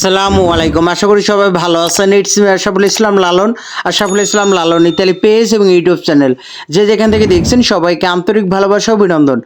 আসসালামু আলাইকুম। আশা করি সবাই ভালো আছেন। It's me Ashaful Islam Lalon. Ashaful Islam Lalon Italy page এবং ইউটিউব চ্যানেল। যে যেখান থেকে দেখছেন সবাইকে আন্তরিক ভালোবাসা অভিনন্দন।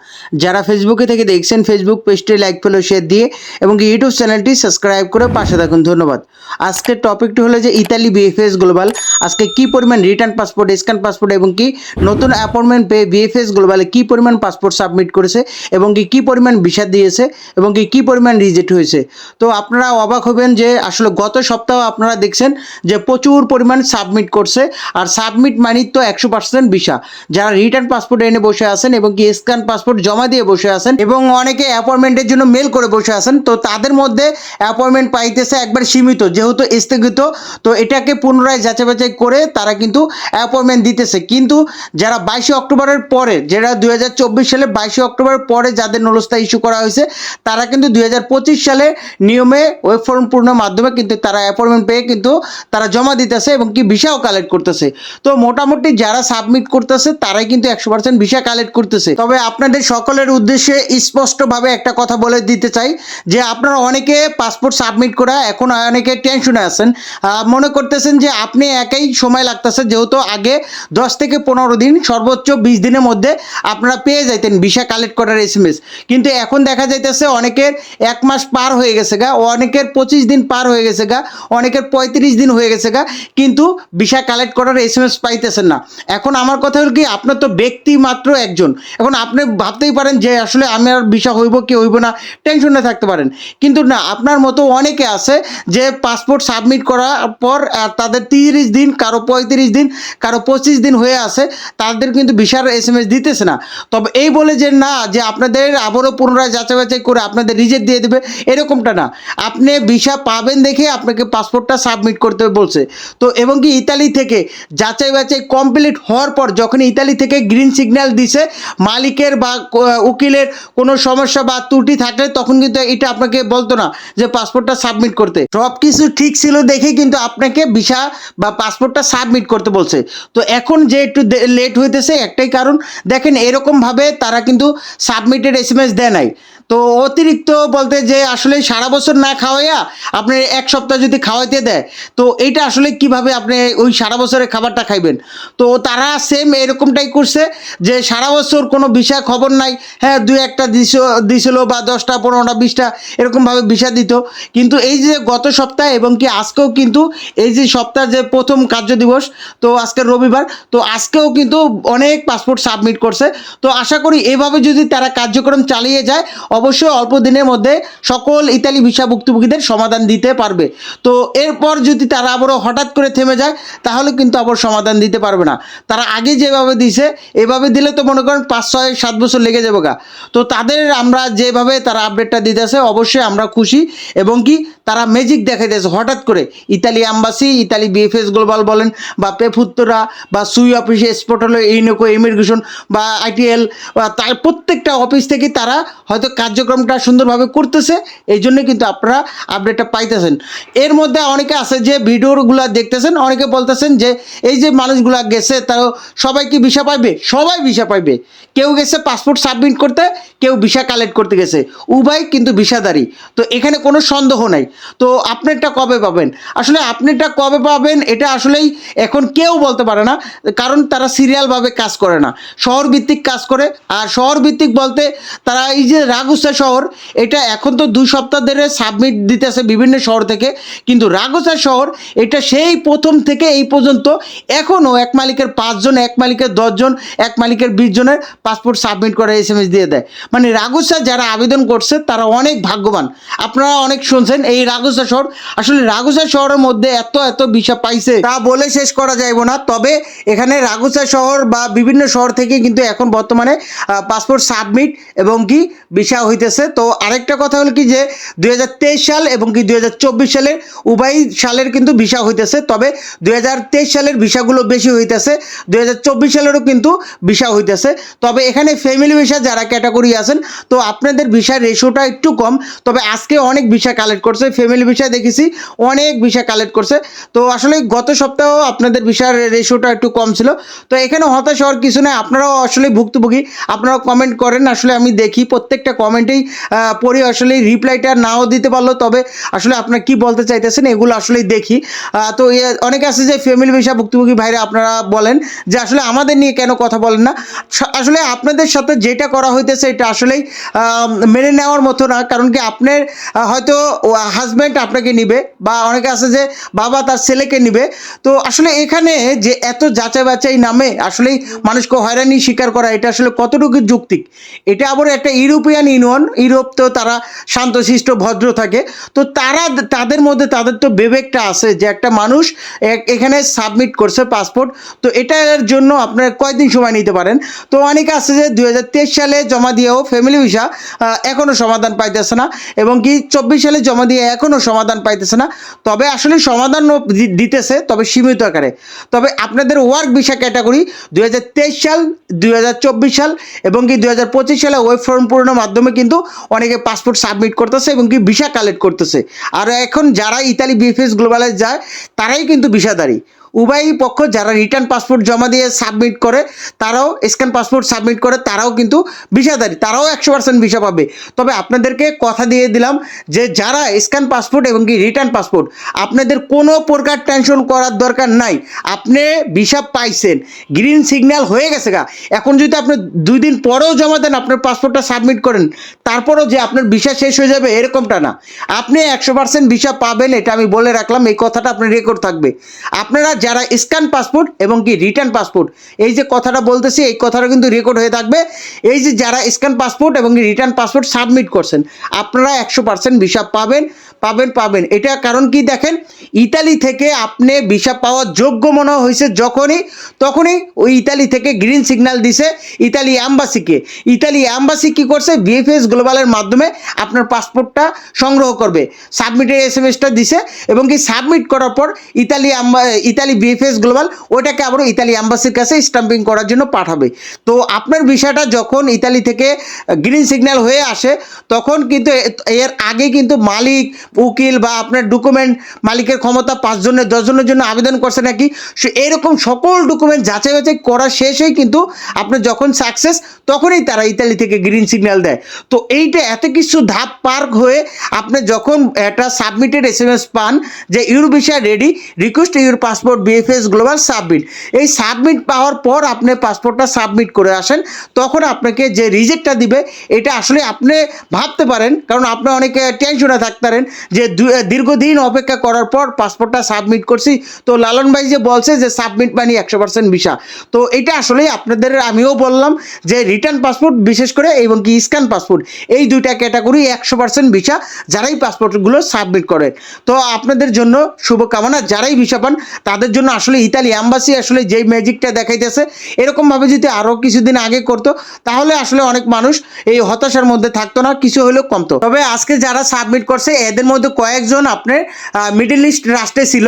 যারা ফেসবুকে থেকে দেখছেন ফেসবুক পেজটি লাইক ফেলো শেয়ার দিয়ে এবং ইউটিউব চ্যানেলটি সাবস্ক্রাইব করে পাশে থাকুন। ধন্যবাদ। আজকের টপিকটি হলো যে ইতালি বিএফএস গ্লোবাল আজকে কি পরিমাণ রিটার্ন পাসপোর্ট স্ক্যান পাসপোর্ট এবং কি নতুন অ্যাপয়েন্টমেন্ট পেয়ে বিএফএস গ্লোবালে কি পরিমাণ পাসপোর্ট সাবমিট করেছে এবং কি কি পরিমাণ ভিসা দিয়েছে এবং কি কি পরিমাণ রিজেক্ট হয়েছে। তো আপনারা অবাক হবেন যে আসলে গত সপ্তাহ আপনারা দেখছেন যে প্রচুর পরিমাণ সাবমিট করছে। আর সাবমিট মানি তো একশো পার্সেন্ট ভিসা। যারা রিটার্ন পাসপোর্ট এনে বসে আছেন এবং কি স্ক্যান পাসপোর্ট জমা দিয়ে বসে আছেন এবং অনেকে অ্যাপয়েন্টমেন্টের জন্য মেল করে বসে আছেন, তো তাদের মধ্যে অ্যাপয়েন্টমেন্ট পাইতেছে একবার সীমিত, যেহেতু স্থগিত, তো এটাকে পুনরায় যাচাই বাছাই করে তারা কিন্তু অ্যাপয়েন্টমেন্ট দিতেছে। কিন্তু যারা বাইশে অক্টোবরের পরে, যারা দুই হাজার চব্বিশ সালে বাইশে অক্টোবরের পরে যাদের নলস্তা ইস্যু করা হয়েছে, তারা কিন্তু দুই হাজার পঁচিশ সালে নিয়মে ওয়েব ফর্ম পূর্ণের মাধ্যমে কিন্তু তারা অ্যাপয়েন্টমেন্ট পেয়ে কিন্তু তারা জমা দিতেছে এবং কি ভিসাও কালেক্ট করতেছে। তো মোটামুটি যারা সাবমিট করতেছে, তারাই কিন্তু একশো পার্সেন্ট ভিসা কালেক্ট করতেছে। তবে আপনাদের সকলের উদ্দেশ্যে স্পষ্টভাবে একটা কথা বলে দিতে চাই, যে আপনারা অনেকে পাসপোর্ট সাবমিট করা এখন অনেকে টেনশনে আছেন। মনে করতেছেন যে আপনি একাই সময় লাগতেছে, যেহেতু আগে দশ থেকে পনেরো দিন, সর্বোচ্চ বিশ দিনের মধ্যে আপনারা পেয়ে যাইতেন ভিসা কালেক্ট করার এস কিন্তু এখন দেখা যাইতেছে অনেকের এক মাস পার হয়ে গেছে গা, অনেকের পঁচিশ দিন পার হয়ে গেছে গা, অনেকের পঁয়ত্রিশ দিন হয়ে গেছে গা, কিন্তু ভিসা কালেক্ট করার এস এম এস পাইতেছেন না। এখন আমার কথা হল কি, আপনার তো ব্যক্তি মাত্র একজন। এখন আপনি ভাবতেই পারেন যে আসলে আমি আর ভিসা হইব কি হইব না টেনশনে থাকতে পারেন। কিন্তু না, আপনার মতো অনেকে আছে যে পাসপোর্ট সাবমিট করার পর তাদের তিরিশ দিন, কারও পঁয়ত্রিশ দিন, কারও পঁচিশ দিন হয়ে আছে, তাদের কিন্তু ভিসার এস এম এস দিতেছে না। তবে এই বলে যে না, যে আপনাদের আবারও পুনরায় যাচাই বাছাই করে আপনাদের রিজেক্ট দিয়ে দেবে, এরকমটা না। আপনি ভিসা পাবেন দেখে আপনাকে পাসপোর্টটা সাবমিট করতে বলছে। তো এবং কি ইতালি থেকে যাচাই বাছাই কমপ্লিট হওয়ার পর যখন ইতালি থেকে গ্রিন সিগন্যাল দিছে, মালিকের বা উকিলের কোনো সমস্যা বা ত্রুটি থাকলে তখন কিন্তু এটা আপনাকে বলতো না যে পাসপোর্টটা সাবমিট করতে। সব কিছু ঠিক ছিল দেখে কিন্তু আপনাকে ভিসা বা পাসপোর্টটা সাবমিট করতে বলছে। তো এখন যে একটু লেট হইতেছে একটাই কারণ। দেখেন এরকমভাবে তারা কিন্তু সাবমিটেড এস এম এস দেয় নাই। তো অতিরিক্ত বলতে যে আসলে সারা বছর না খাওয়াইয়া আপনি এক সপ্তাহ যদি খাওয়াইতে দেয়, তো এইটা আসলে কীভাবে আপনি ওই সারা বছরের খাবারটা খাইবেন? তো তারা সেম এরকমটাই করছে যে সারা বছর কোনো বিষয় খবর নাই হ্যাঁ দুই একটা দিছ, দিছিল বা দশটা, পনেরোটা, বিশটা, এরকমভাবে বিষা দিত। কিন্তু এই যে গত সপ্তাহে এবং কি আজকেও কিন্তু এই যে সপ্তাহ যে প্রথম কার্য দিবস, তো আজকে রবিবার, তো আজকেও কিন্তু অনেক পাসপোর্ট সাবমিট করছে। তো আশা করি এভাবে যদি তারা কার্যক্রম চালিয়ে যায় অবশ্যই অল্প দিনের মধ্যে সকল ইতালি ভিসা ভুক্তভোগীদের সমাধান দিতে পারবে। তো এরপর যদি তারা আবারও হঠাৎ করে থেমে যায়, তাহলে কিন্তু আবার সমাধান দিতে পারবে না। তারা আগে যেভাবে দিছে, এভাবে দিলে তো মনে করেন পাঁচ, ছয়, সাত বছর লেগে যাবে গা। তো তাদের আমরা যেভাবে তারা আপডেটটা দিতে আসে অবশ্যই আমরা খুশি। এবং কি তারা ম্যাজিক দেখা দেখাইতেছে হঠাৎ করে Italy embassy Italy VFS global বলেন বা পেফুত্তরা বা সুই অফিসে স্পট হলো ইউনেকো ইমিগ্রেশন বা আইটিএল তার প্রত্যেকটা অফিস থেকে তারা হয়তো কার্যক্রমটা সুন্দরভাবে করতেছে। এই জন্য কিন্তু আপনারা আপডেটটা পাইতেছেন। এর মধ্যে অনেকে আছে যে ভিডিওগুলো দেখতেছেন, অনেকে বলতেছেন যে এই যে মানুষগুলা গেছে, তাও সবাই কি ভিসা পাইবে? সবাই ভিসা পাইবে। কেউ গেছে পাসপোর্ট সাবমিট করতে, কেউ ভিসা কালেক্ট করতে গেছে। উভয় কিন্তু ভিসাদারি। তো এখানে কোনো সন্দেহ নাই। তো আপনারটা কবে পাবেন? আসলে আপনারটা কবে পাবেন, এটা আসলেই এখন কেউ বলতে পারে না, কারণ তারা সিরিয়ালভাবে কাজ করে না। শহর ভিত্তিক কাজ করে, আর শহর ভিত্তিক বলতে তারা এই যে রাগুসা শহর, এটা এখন তো দুই সপ্তাহ ধরে সাবমিট দিতেছে বিভিন্ন শহর থেকে, কিন্তু রাগুসা শহর, এটা সেই প্রথম থেকে এই পর্যন্ত এখনও এক মালিকের পাঁচজন, এক মালিকের দশজন, এক মালিকের বিশ জনের পাসপোর্ট সাবমিট করে এস এম এস দিয়ে দেয়। মানে রাগুসা যারা আবেদন করছে, তারা অনেক ভাগ্যবান। আপনারা অনেক শুনছেন এই রাগুসা শহর। আসলে রাগুসা শহরের মধ্যে এত এত বিষয় পাইছে, তা বলে শেষ করা যাইব না। তবে এখানে রাগুসা শহর বা বিভিন্ন শহর থেকে কিন্তু এখন বর্তমানে পাসপোর্ট সাবমিট এবং কি ভিসা হইতেছে। তো আরেকটা কথা হলো কি যে, দুই হাজার তেইশ সাল এবং কি দুই সালের উভয় সালের কিন্তু ভিসা হইতেছে। তবে দুই হাজার তেইশ সালের ভিসাগুলো বেশি হইতেছে, দুই হাজার চব্বিশ সালেরও কিন্তু ভিসা হইতেছে। তবে এখানে ফ্যামিলি ভিসা যারা ক্যাটাগরি আছেন, তো আপনাদের ভিসার রেশোটা একটু কম। তবে আজকে অনেক ভিসা কালেক্ট করছে। ফ্যামিলি ভিসা দেখেছি, অনেক ভিসা কালেক্ট করছে। তো আসলে গত সপ্তাহ আপনাদের ভিসার রেশোটা একটু কম ছিল। তো এখানে হতাশ হওয়ার কিছু নেই, আপনারাও আসলে ভুক্তভোগী, আপনারাও কমেন্ট করেন। আসলে আমি দেখি, প্রত্যেকটা কমেন্টেই পড়ি আসলে রিপ্লাইটা নাও দিতে পারল। তবে আসলে আপনারা কি বলতে চাইতেছেন এগুলো আসলেই দেখি। তো অনেকে আছে যে ফ্যামিলি ভিসা ভুক্তভোগী ভাইরা আপনারা বলেন যে আসলে আমাদের নিয়ে কেন কথা বলেন না। আসলে আপনাদের সাথে যেটা করা হইতেছে, এটা আসলেই মেনে নেওয়ার মতো না। কারণ কি আপনার হয়তো হাজব্যান্ড আপনাকে নিবে বা অনেকে আছে যে বাবা তার ছেলেকে নিবে। তো আসলে এখানে যে এত যাচাই বাছাই নামে আসলেই মানুষকে হয়রানি স্বীকার করা, এটা আসলে কতটুকু যুক্তিক এটা আবার একটা ইউরোপিয়ান ইউনিয়ন, ইউরোপ তো তারা শান্তশিষ্ট, ভদ্র থাকে। তো তারা তাদের মধ্যে তাদের তো বিবেকটা আছে যে একটা মানুষ এখানে সাবমিট করছে পাসপোর্ট তো এটার জন্য আপনার কয়দিন সময় নিতে পারেন? তো অনেকে আছে যে দু হাজার তেইশ সালে জমা দিয়েও ফ্যামিলি ভিসা এখনও সমাধান পাইতেছে না। এবং কি চব্বিশ সালে জমা দিয়ে এখনও সমাধান পাইতেছে না। তবে আসলে সমাধান দিতেছে, তবে সীমিত আকারে। তবে আপনাদের ওয়ার্ক ভিসা ক্যাটাগরি দুই হাজার তেইশ সাল, দুই হাজার চব্বিশ সাল এবং কি দুই হাজার পঁচিশ সালে ওয়েব ফর্ম পূরণের মাধ্যমে কিন্তু অনেকে পাসপোর্ট সাবমিট করতেছে এবং কি ভিসা কালেক্ট করতেছে। আর এখন যারা ইতালি বিএফএস গ্লোবালে যায়, তারাই কিন্তু ভিসাদারী উভয় পক্ষ যারা রিটার্ন পাসপোর্ট জমা দিয়ে সাবমিট করে, তারাও স্ক্যান পাসপোর্ট সাবমিট করে, তারাও কিন্তু ভিসাদারী তারাও একশো পার্সেন্ট ভিসা পাবে। তবে আপনাদেরকে কথা দিয়ে দিলাম যে যারা স্ক্যান পাসপোর্ট এবং কি রিটার্ন পাসপোর্ট আপনাদের কোনো প্রকার টেনশন করার দরকার নাই। আপনি ভিসা পাইছেন গ্রিন সিগন্যাল হয়ে গেছে গা। এখন যদি আপনি দুই দিন পরেও জমা দেন, আপনার পাসপোর্টটা সাবমিট করেন, তারপরেও যে আপনার ভিসা শেষ হয়ে যাবে, এরকমটা না। আপনি একশো পার্সেন্ট ভিসা পাবেন, এটা আমি বলে রাখলাম, এই কথাটা আপনার রেকর্ড থাকবে। আপনারা যারা স্ক্যান পাসপোর্ট এবং কি রিটার্ন পাসপোর্ট, এই যে কথাটা বলতেছি, এই কথাটা কিন্তু রেকর্ড হয়ে থাকবে। এই যে যারা স্ক্যান পাসপোর্ট এবং রিটার্ন পাসপোর্ট সাবমিট করছেন, আপনারা একশো পার্সেন্ট ভিসা পাবেন। পাবেন পাবেন। এটা কারণ কি দেখেন? ইতালি থেকে আপনি ভিসা পাওয়ার যোগ্য মনে হয়েছে যখনই, তখনই ওই ইতালি থেকে গ্রিন সিগন্যাল দিছে ইতালি অ্যাম্বাসিকে ইতালি অ্যাম্বাসি কি করছে? বিএফএস গ্লোবালের মাধ্যমে আপনার পাসপোর্টটা সংগ্রহ করবে। সাবমিটের এস এম এসটা দিছে এবং কি সাবমিট করার পর ইতালি ইতালি বিএফএস গ্লোবাল ওটাকে আবার ইতালি অ্যাম্বাসির কাছে স্টাম্পিং করার জন্য পাঠাবে। তো আপনার ভিসাটা যখন ইতালি থেকে গ্রিন সিগন্যাল হয়ে আসে, তখন কিন্তু এর আগে কিন্তু মালিক উকিল বা আপনার ডকুমেন্ট মালিকের ক্ষমতা পাঁচজনের, দশজনের জন্য আবেদন করছে নাকি? সে এরকম সকল ডকুমেন্ট যাচাই বাছাই করা শেষেই কিন্তু আপনি যখন সাকসেস তখনই তারা ইতালি থেকে গ্রিন সিগন্যাল দেয়। তো এইটা এত কিছু ধাপ পার হয়ে আপনি যখন একটা সাবমিটেড এস এম এস পান যে, your visa ready request your passport VFS global submit এই সাবমিট পাওয়ার পর আপনি পাসপোর্টটা সাবমিট করে আসেন, তখন আপনাকে যে রিজেক্টটা দিবে, এটা আসলে আপনি ভাবতে পারেন, কারণ আপনি অনেকে টেনশনে থাকতে পারেন যে দীর্ঘদিন অপেক্ষা করার পর পাসপোর্টটা সাবমিট করছি। তো লালন ভাই যে বলছে যে সাবমিট মানে একশো পার্সেন্ট ভিসা তো এটা আসলে আপনাদের, আমিও বললাম যে রিটার্ন পাসপোর্ট বিশেষ করে এবং কি স্ক্যান পাসপোর্ট এই দুইটা ক্যাটাগরি একশো পার্সেন্ট ভিসা যারাই পাসপোর্টগুলো সাবমিট করে। তো আপনাদের জন্য শুভকামনা, যারাই ভিসা পান, তাদের জন্য আসলে ইতালি অ্যাম্বাসি আসলে যেই ম্যাজিকটা দেখাইতেছে, এরকমভাবে যদি আরও কিছুদিন আগে করতো, তাহলে আসলে অনেক মানুষ এই হতাশার মধ্যে থাকতো না, কিছু হলেও কমতো। তবে আজকে যারা সাবমিট করছে, এদের মধ্যে কয়েকজন আপনার মিডল ইস্ট রাষ্ট্রে ছিল।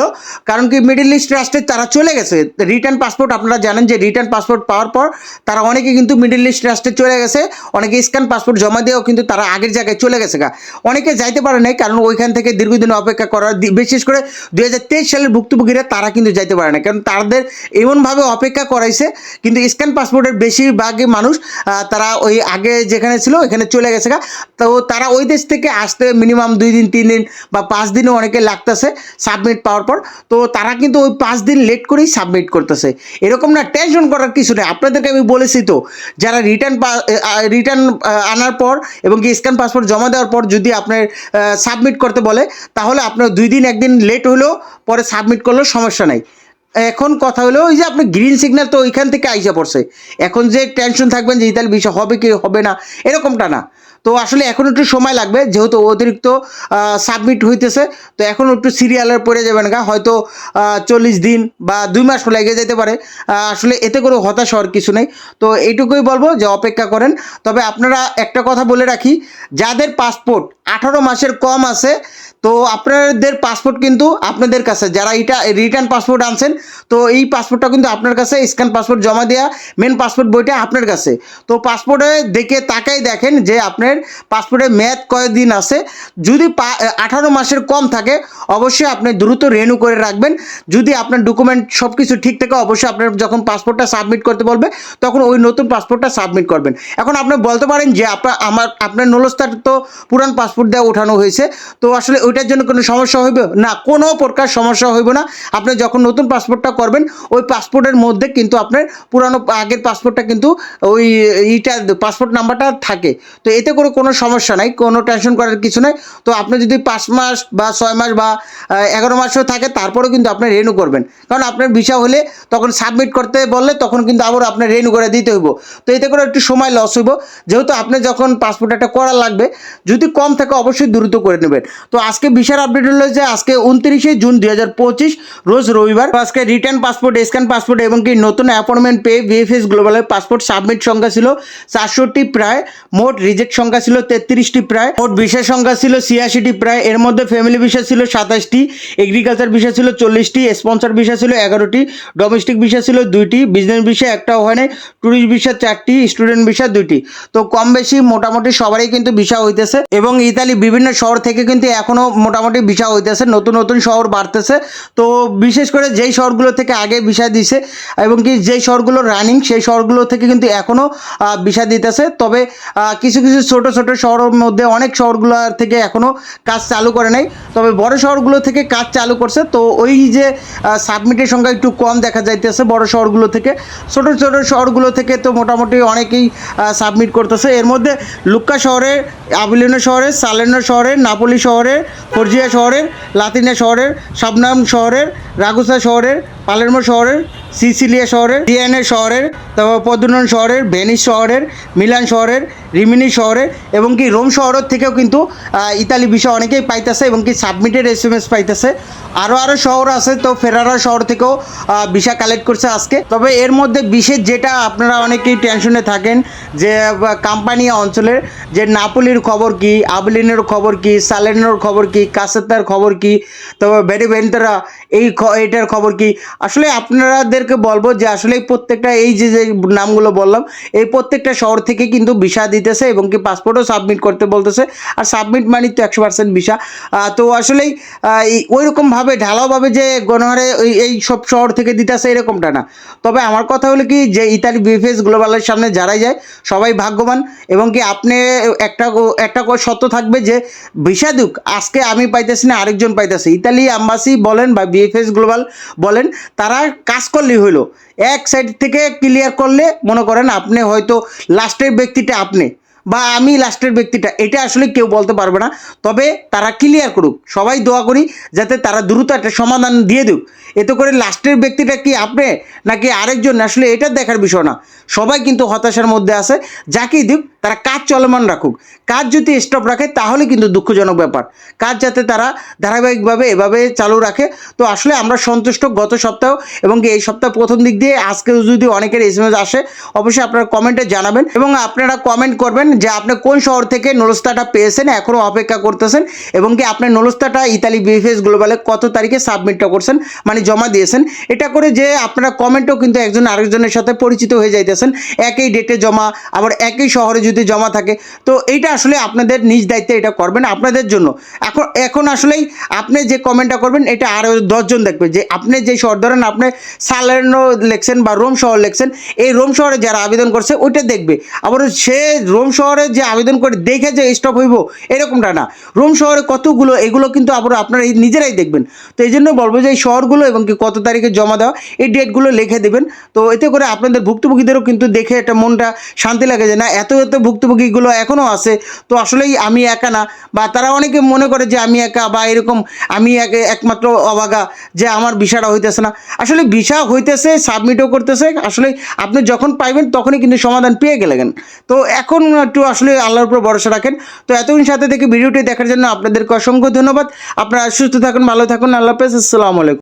কারণ কি মিডল ইস্ট রাষ্ট্রে তারা চলে গেছে। রিটার্ন পাসপোর্ট আপনারা জানেন যে রিটার্ন পাসপোর্ট পাওয়ার পর তারা অনেকে কিন্তু মিডল ইস্ট রাষ্ট্রে চলে গেছে। অনেকে স্ক্যান পাসপোর্ট জমা দিয়েও কিন্তু তারা আগের জায়গায় চলে গেছে গা। অনেকে যাইতে পারে নাই, কারণ ওইখান থেকে দীর্ঘদিন অপেক্ষা করার বিশেষ করে দুই হাজার তেইশ সালের ভুক্তভোগীরা তারা কিন্তু যাইতে পারে না কারণ তাদের এমনভাবে অপেক্ষা করাইছে, কিন্তু স্ক্যান পাসপোর্টের বেশিরভাগই মানুষ তারা ওই আগে যেখানে ছিল ওইখানে চলে গেছে গা। তো তারা ওই দেশ থেকে আসতে মিনিমাম দুই দিন, তিন দিন বা পাঁচ দিনও অনেকে লাগতেছে সাবমিট পাওয়ার পর। তো তারা কিন্তু ওই পাঁচ দিন লেট করেই সাবমিট করতেছে। এরকম না টেনশন করার কিছু নেই। আপনাদেরকে আমি বলেছি তো, যারা রিটার্ন রিটার্ন আনার পর এবং কি স্ক্যান পাসপোর্ট জমা দেওয়ার পর যদি আপনার সাবমিট করতে বলে, তাহলে আপনার দুই দিন, একদিন লেট হলেও পরে সাবমিট করলেও সমস্যা নাই। এখন কথা হলো ওই যে আপনি গ্রিন সিগন্যাল তো ওইখান থেকে আইসা পড়ছে। এখন যে টেনশন থাকবেন যে, ইতালি বিষয় হবে কি, হবে না? এরকমটা না। তো আসলে এখন একটু সময় লাগবে, যেহেতু অতিরিক্ত সাবমিট হইতেছে, তো এখন একটু সিরিয়ালের পড়ে যাবেন গা, হয়তো চল্লিশ দিন বা দুই মাস লেগে যেতে পারে। আসলে এতে করে হতাশ হওয়ার কিছু নেই। তো এইটুকুই বলব যে অপেক্ষা করেন। তবে আপনারা একটা কথা বলে রাখি, যাদের পাসপোর্ট আঠারো মাসের কম আছে, তো আপনাদের পাসপোর্ট কিন্তু আপনাদের কাছে, যারা এটা রিটার্ন পাসপোর্ট আনছেন, তো এই পাসপোর্টটা কিন্তু আপনার কাছে স্ক্যান পাসপোর্ট জমা দেওয়া মেন পাসপোর্ট বইটা আপনার কাছে। তো পাসপোর্টে দেখে তাকাই দেখেন যে আপনার পাসপোর্টে মেয়াদ কয়দিন আছে? যদি আঠারো মাসের কম থাকে, অবশ্যই আপনি দ্রুত রেনু করে রাখবেন। যদি আপনার ডকুমেন্ট সব কিছু ঠিক থাকে, অবশ্যই আপনার যখন পাসপোর্টটা সাবমিট করতে বলবে, তখন ওই নতুন পাসপোর্টটা সাবমিট করবেন। এখন আপনি বলতে পারেন যে, আপনার, আমার, আপনার নলস্তার তো পুরান পাসপোর্ট দেওয়া ওঠানো হয়েছে, তো আসলে ওইটার জন্য কোনো সমস্যা হইবে? না, কোনো প্রকার সমস্যা হইব না। আপনি যখন নতুন পাসপোর্টটা করবেন, ওই পাসপোর্টের মধ্যে কিন্তু আপনার পুরানো আগের পাসপোর্টটা কিন্তু ওই, এইটা পাসপোর্ট নাম্বারটা থাকে। তো এতে করে কোনো সমস্যা নাই, কোনো টেনশন করার কিছু নাই। তো আপনি যদি পাঁচ মাস বা ছয় মাস বা এগারো মাসও থাকে, তারপরেও কিন্তু আপনি রেনু করবেন। কারণ আপনার ভিসা হলে তখন সাবমিট করতে বললে তখন কিন্তু আবার আপনার রেনু করে দিতে হইব। তো এতে করে একটু সময় লস হইব। যেহেতু আপনি যখন পাসপোর্ট একটা করা লাগবে, যদি কম থাকে অবশ্যই দ্রুত করে নেবেন। তো আজকে ভিসার আপডেট হলো যে আজকে উনত্রিশে জুন দুই হাজার পঁচিশ, রোজ রবিবার। আজকে রিটার্ন পাসপোর্ট স্ক্যান পাসপোর্ট এবং কি নতুন অ্যাপয়েন্টমেন্ট পেয়ে বিএফএস গ্লোবালের পাসপোর্ট সাবমিট সংখ্যা ছিল চারশোটি প্রায়, মোট রিজেক্ট সংখ্যা ছিল তেত্রিশটি প্রায়, মোট বিষয় সংখ্যা ছিল ছিয়াশিটি প্রায়, এর মধ্যে ফ্যামিলি বিষয় ছিল সাতাশটি এগ্রিকালচার বিষয় ছিল চল্লিশটি স্পন্সর বিষয় ছিল এগারোটি ডোমেস্টিক বিষয় ছিল দুইটি বিজনেস বিষয় একটাও হয় নাই ট্যুরিস্ট বিষয় চারটি স্টুডেন্ট বিষয় দুইটি। তো কম বেশি মোটামুটি সবারই কিন্তু ভিসা হইতেছে এবং ইতালি বিভিন্ন শহর থেকে কিন্তু এখনও মোটামুটি ভিসা হইতেছে, নতুন নতুন শহর বাড়তেছে। তো বিশেষ করে যেই শহরগুলো থেকে আগে ভিসা দিছে এবং কি যেই শহরগুলো রানিং সেই শহরগুলো থেকে কিন্তু এখনও ভিসা দিতেছে। তবে কিছু কিছু ছোট ছোট শহরের মধ্যে অনেক শহরগুলো থেকে এখনও কাজ চালু করে নাই। তবে বড় শহরগুলো থেকে কাজ চালু করছে। তো ওই যে সাবমিটের সংখ্যা একটু কম দেখা যাইতেছে বড় শহরগুলো থেকে। ছোট ছোট শহরগুলো থেকে তো মোটামুটি অনেকেই সাবমিট করতেছে। এর মধ্যে লুক্কা শহরের আবিলিনো শহরের সালেনো শহরের নাপোলি শহরের ফর্জিয়া শহরের লাতিনা শহরের শাবনাম শহরের রাগুসা শহরের পালেরমো শহরের সিসিলিয়া শহরের, ডিএনএ শহরের, তারপর পদ্মনন শহরের, ভেনিস শহরের, মিলান শহরের, রিমিনি শহরের এবং কি রোম শহরের থেকেও কিন্তু ইতালি বিষয় অনেকেই পাইতেছে এবং কি সাবমিটেড এস এম এস পাইতেছে। আরও আরও শহর আছে, তো ফেরারা শহর থেকেও ভিসা কালেক্ট করছে আজকে। তবে এর মধ্যে বিশেষ যেটা আপনারা অনেকেই টেনশনে থাকেন, যে কোম্পানি অঞ্চলের যে নাপোলির খবর কি, আবলিনের খবর কি সালেনোর খবর কি, কাসেতার খবর কি তবে বেরি বেন্তারা এই এইটার খবর কি? আসলে আপনারাদেরকে বলব যে আসলে প্রত্যেকটা এই যে যে নামগুলো বললাম, এই প্রত্যেকটা শহর থেকে কিন্তু ভিসা দিতেছে এবং কি পাসপোর্টও সাবমিট করতে বলতেছে। আর সাবমিট মানি তো একশো পার্সেন্ট ভিসা। তো আসলেই ওই রকমভাবে ঢালাওভাবে যে গণহারে এই সব শহর থেকে দিতেছে এরকমটা না। তবে আমার কথা হলো কি, যে ইতালি বিএফএস গ্লোবালের সামনে যারাই যায়, সবাই ভাগ্যবান এবং কি আপনি একটা একটা সত্য থাকবে যে ভিসা দুক আজকে আমি পাইতেছি না, আরেকজন পাইতেছে। ইতালি আম্বাসি বলেন বা বিএফএস গ্লোবাল বলেন, তারা কাজ করলেই হইল। এক সাইড থেকে ক্লিয়ার করলে মনে করেন আপনি হয়তো লাস্টের ব্যক্তিটা আপনি। বা আমি লাস্টের ব্যক্তিটা, এটা আসলে কেউ বলতে পারবে না। তবে তারা ক্লিয়ার করুক, সবাই দোয়া করি যাতে তারা দ্রুত একটা সমাধান দিয়ে দিক। এতে করে লাস্টের ব্যক্তিটা কি আপনি, নাকি আরেকজন? আসলে এটা দেখার বিষয় না। সবাই কিন্তু হতাশার মধ্যে আছে, যাকেই দিক, তারা কাজ চলমান রাখুক। কাজ যদি স্টপ রাখে, তাহলে কিন্তু দুঃখজনক ব্যাপার। কাজ যাতে তারা ধারাবাহিকভাবে এভাবে চালু রাখে। তো আসলে আমরা সন্তুষ্ট গত সপ্তাহ এবং এই সপ্তাহ প্রথম দিক দিয়ে আজকে যদি অনেকের এস আসে, অবশ্যই আপনারা কমেন্টে জানাবেন এবং আপনারা কমেন্ট করবেন যে আপনি কোন শহর থেকে নলস্তাটা পেয়েছেন, এখনও অপেক্ষা করতেছেন এবং কি আপনি নলস্তাটা ইতালি বিএফএস গ্লোবালে কত তারিখে সাবমিটটা করছেন মানে জমা দিয়েছেন। এটা করে যে আপনারা কমেন্টও কিন্তু একজন আরেকজনের সাথে পরিচিত হয়ে যাইতেছেন। একই ডেটে জমা, আবার একই শহরে যদি জমা থাকে। তো এইটা আসলে আপনাদের নিজ দায়িত্বে এটা করবেন আপনাদের জন্য। এখন এখন আসলেই আপনি যে কমেন্টটা করবেন, এটা আরও দশজন দেখবে যে আপনি যে শহর, ধরেন আপনি সালেনো লেখছেন বা রোম শহর লেখছেন, এই রোম শহরে যারা আবেদন করছে, ওইটা দেখবে। আবার সে রোম শহরে যে আবেদন করে দেখে যে স্টপ হইব, এরকমটা না। রোম শহরে কতগুলো, এগুলো কিন্তু আবার আপনারা নিজেরাই দেখবেন। তো এই জন্য বলব যে এই শহরগুলো এবং কি কত তারিখে জমা দেওয়া, এই ডেটগুলো লিখে দেবেন। তো এতে করে আপনাদের ভুক্তভোগীদেরও কিন্তু দেখে একটা মনটা শান্তি লাগে যে, না, এত এত ভুক্তভোগীগুলো এখনও আছে। তো আসলেই আমি একা না, বা তারা অনেকে মনে করে যে, আমি একা, বা এরকম আমি এক, একমাত্র অবাগা যে, আমার ভিসাটা হইতেছে না। আসলে ভিসা হইতেছে সাবমিটও করতেছে। আসলে আপনি যখন পাইবেন, তখনই কিন্তু সমাধান পেয়ে গেলেন। তো এখন একটু আসলে আল্লাহর উপর ভরসা রাখেন। তো এতদিন সাথে থেকে ভিডিওটি দেখার জন্য আপনাদেরকে অসংখ্য ধন্যবাদ। আপনারা সুস্থ থাকুন, ভালো থাকুন। আল্লাহ হাফেজ। আসসালামু আলাইকুম।